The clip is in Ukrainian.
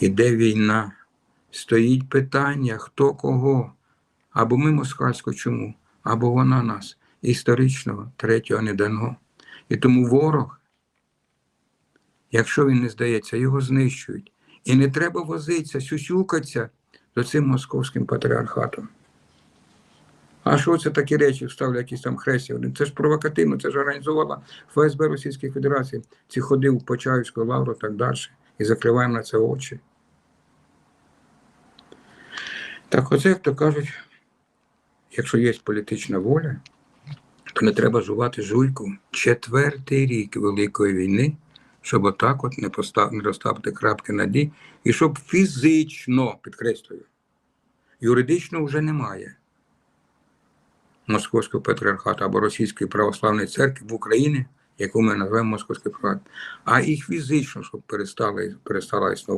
Іде війна, стоїть питання, хто кого. Або ми москальську чому, або вона нас. Історичного третього не дано. І тому ворог, якщо він не здається, його знищують. І не треба возитися, сюсюкатися до цим московським патріархатом. А що це такі речі вставлять якісь там хрестів? Це ж провокативно, це ж організувала ФСБ Російської Федерації. Ці ходив в Почаївську лавру і так далі. І закриваємо на це очі. Так оце, як то кажуть, якщо є політична воля, то не треба жувати жуйку четвертий рік Великої війни, щоб отак от не, постав, не розставити крапки на «і», і щоб фізично, підкреслюю, юридично вже немає Московського патріархату або Російської православної церкви в Україні, яку ми називаємо Московський проект, а і фізично, щоб перестали, перестала існувати.